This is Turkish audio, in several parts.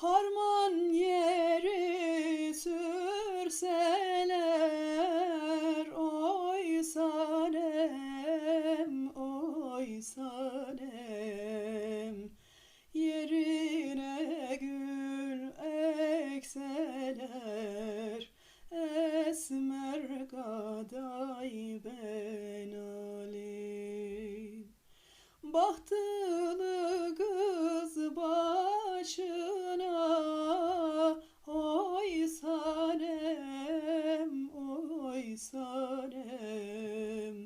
Harman yeri sürseler Oy sanem, oy oy sanem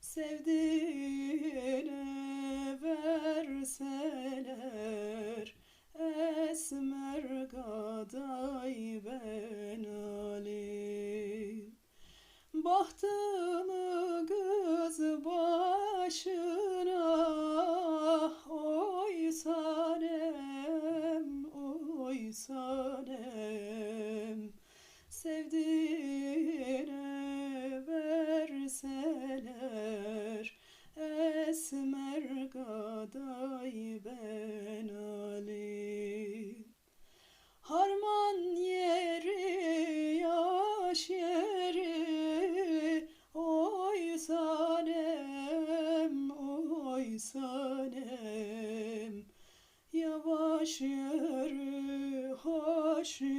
Sevdiğine verseler Esmer gaday ben alim. Bahtılı kız başına Oy sanem, oy sanem. Sevdiğine Esmer ben alim Harman yeri yaş yeri Oy sanem, oy sanem Yavaş yürü, hoş yürü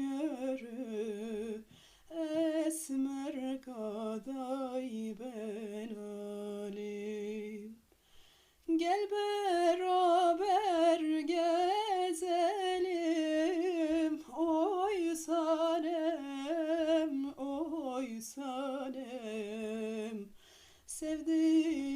Gel beraber gezelim. Oy sanem, oy sanem. Sevdiğim